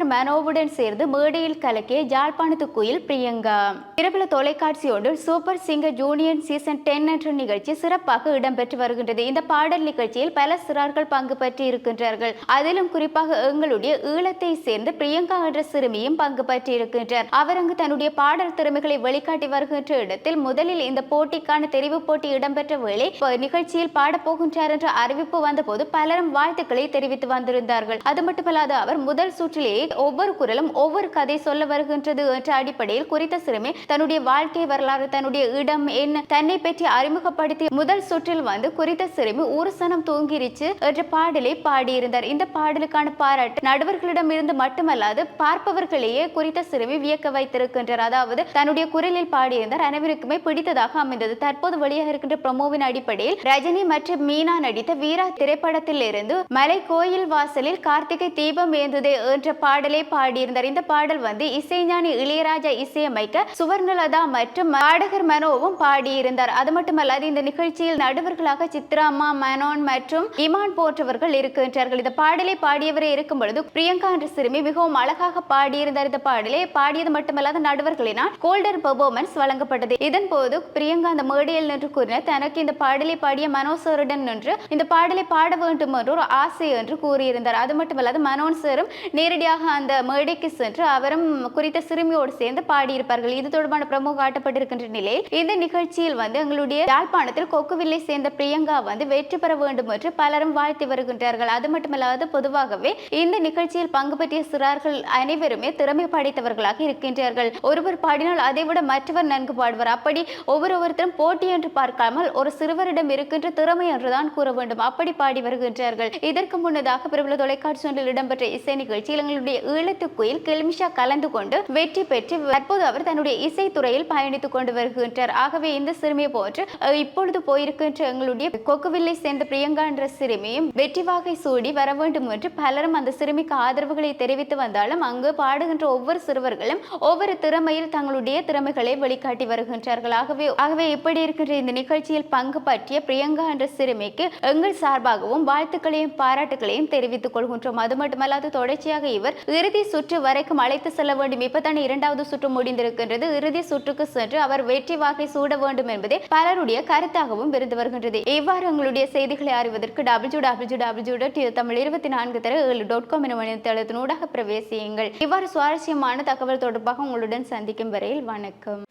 பாடகர் மனோவுடன் சேர்ந்து மேடையில் கலக்கிய ஜாழ்ப்பாணத்து குயில் பிரியங்கா பிரபல தொலைக்காட்சி ஒன்றில் super singer junior season ten என்ற நிகழ்ச்சி சிறப்பாக இடம்பெற்று வருகின்றது. இந்த பாடல் நிகழ்ச்சியில் பல சிறார்கள் பங்கு பற்றி இருக்கின்றார்கள். அதிலும் குறிப்பாக எங்களுடைய ஈழத்தை சேர்ந்த பிரியங்கா என்ற சிறுமியும் பங்கு பற்றி இருக்கின்றார். அவர் அங்கு தன்னுடைய பாடல் திறமைகளை வெளிக்காட்டி வருகின்ற இடத்தில் முதலில் இந்த போட்டிக்கான தெரிவு போட்டி இடம்பெற்ற வேளை நிகழ்ச்சியில் பாடப்போகின்றார் என்ற அறிவிப்பு வந்தபோது பலரும் வாழ்த்துக்களை தெரிவித்து வந்திருந்தார்கள். அது மட்டுமல்லாது அவர் முதல் சுற்றிலேயே ஒவ்வொரு குரலும் ஒவ்வொரு கதை சொல்ல வருகின்றது என்ற அடிப்படையில் குறித்த சிறுமி தன்னுடைய வாழ்க்கை வரலாறு தன்னுடைய இடம் என்ன தன்னை பற்றி அறிமுகப்படுத்தி முதல் சுற்றில் வந்து குறித்த சிறுமி ஊர்சனம் தூங்கிருச்சு என்ற பாடலை பாடியிருந்தார். இந்த பாடலுக்கான பாராட்டு நடுவர்களிடம் இருந்து மட்டுமல்லாது பார்ப்பவர்களையே குறித்த சிறுமி வியக்க வைத்திருக்கின்றார். அதாவது தன்னுடைய குரலில் பாடியிருந்தார். அனைவருக்குமே பிடித்ததாக அமைந்தது. தற்போது வெளியாக இருக்கின்ற ப்ரமோவின் அடிப்படையில் ரஜினி மற்றும் மீனா நடித்த வீரா திரைப்படத்தில் இருந்து மலை கோயில் வாசலில் கார்த்திகை தீபம் ஏந்துதே என்ற பாடலை பாடியிருந்தார். இந்த பாடல் வந்து இசைஞானி இளையராஜா இசையமைக்க சுவர்ணலதா மற்றும் பாடகர் மனோவும் பாடியிருந்தார். அது மட்டுமல்லாது இந்த நிகழ்ச்சியில் நடுவர்களாக சித்ராமா மனோன் மற்றும் இமான் போன்றவர்கள் இருக்கின்றார்கள். இந்த பாடலை பாடியவரே இருக்கும் பொழுது பிரியங்கா என்ற சிறுமி மிகவும் அழகாக பாடியிருந்தார். இந்த பாடலை பாடியது மட்டுமல்லாத நடுவர்களினால் கோல்டன் பெர்ஃபார்மன்ஸ் வழங்கப்பட்டது. இதன் போது பிரியங்கா அந்த மேடையில் நின்று கூறினார் தனக்கு இந்த பாடலை பாடிய மனோசருடன் நின்று இந்த பாடலை பாட வேண்டும் என்று ஒரு ஆசை என்று கூறியிருந்தார். அது மட்டுமல்லாது மனோன் சரும் நேரடியாக அந்த மேடைக்கு சென்று அவரும் குறித்த சிறுமியோடு சேர்ந்து பாடியிருப்பார்கள். இது தொடர்பான பிரமுக காட்டப்பட்டிருக்கின்ற நிலையில் இந்த நிகழ்ச்சியில் வந்து எங்களுடைய யாழ்ப்பாணத்தில் கொக்குவில்லை சேர்ந்த பிரியங்கா வந்து வெற்றி பெற வேண்டும் என்று பலரும் வாழ்த்தி வருகின்றார்கள். அது மட்டுமல்லாது பொதுவாகவே இந்த நிகழ்ச்சியில் பங்கு பற்றிய சிறார்கள் அனைவருமே திறமை படைத்தவர்களாக இருக்கின்றார்கள். ஒருவர் பாடினால் அதை விட மற்றவர் நன்கு பாடுவார். அப்படி ஒவ்வொருவருத்தரும் போட்டி என்று பார்க்காமல் ஒரு சிறுவரிடம் இருக்கின்ற திறமை என்றுதான் கூற வேண்டும். அப்படி பாடி வருகின்றார்கள். இதற்கு முன்னதாக பிரபல தொலைக்காட்சி ஒன்றில் இடம்பெற்ற இசை நிகழ்ச்சியில் எங்களுடைய ஈழத்து குயில் கில்மிஷா கலந்து கொண்டு வெற்றி பெற்று தற்போது அவர் தன்னுடைய இசைத்துறையில் பயணித்துக் கொண்டு வருகின்றார். ஆகவே இந்த சிறுமியை போன்று இப்பொழுது போயிருக்கின்ற எங்களுடைய கொக்குவில்லை சேர்ந்த பிரியங்கா என்ற சிறுமியும் வெற்றி வாகை சூடி வர வேண்டும் என்று பலரும் அந்த சிறுமிக்கு ஆதரவுகளை தெரிவித்து வந்தாலும் அங்கு பாடுகின்ற ஒவ்வொரு சிறுவர்களும் ஒவ்வொரு திறமையில் தங்களுடைய திறமைகளை வெளிக்காட்டி வருகின்றார்கள். ஆகவே ஆகவே இப்படி இருக்கின்ற இந்த நிகழ்ச்சியில் பங்கு பற்றிய பிரியங்கா என்ற சிறுமிக்கு எங்கள் சார்பாகவும் வாழ்த்துக்களையும் பாராட்டுகளையும் தெரிவித்துக் கொள்கின்றோம். அது மட்டுமல்லாது தொடர்ச்சியாக இவர் இறுதி சுற்று வரைக்கும் அழைத்து செல்ல வேண்டும். இப்பதான் இரண்டாவது சுற்று முடிந்திருக்கின்றது. இறுதி சுற்றுக்கு சென்று அவர் வெற்றி வாகை சூட வேண்டும் என்பதே பலருடைய கருத்தாகவும் இருந்து வருகின்றது. இவ்வாறு உங்களுடைய செய்திகளை அறிவதற்கு W W W dot Tamil இருபத்தி நான்கு தர ஏழு டாட் காம் என இணையதளத்தினூடாக பிரவேசியுங்கள். இவ்வாறு சுவாரஸ்யமான தகவல் தொடர்பாக உங்களுடன் சந்திக்கும் வரையில் வணக்கம்.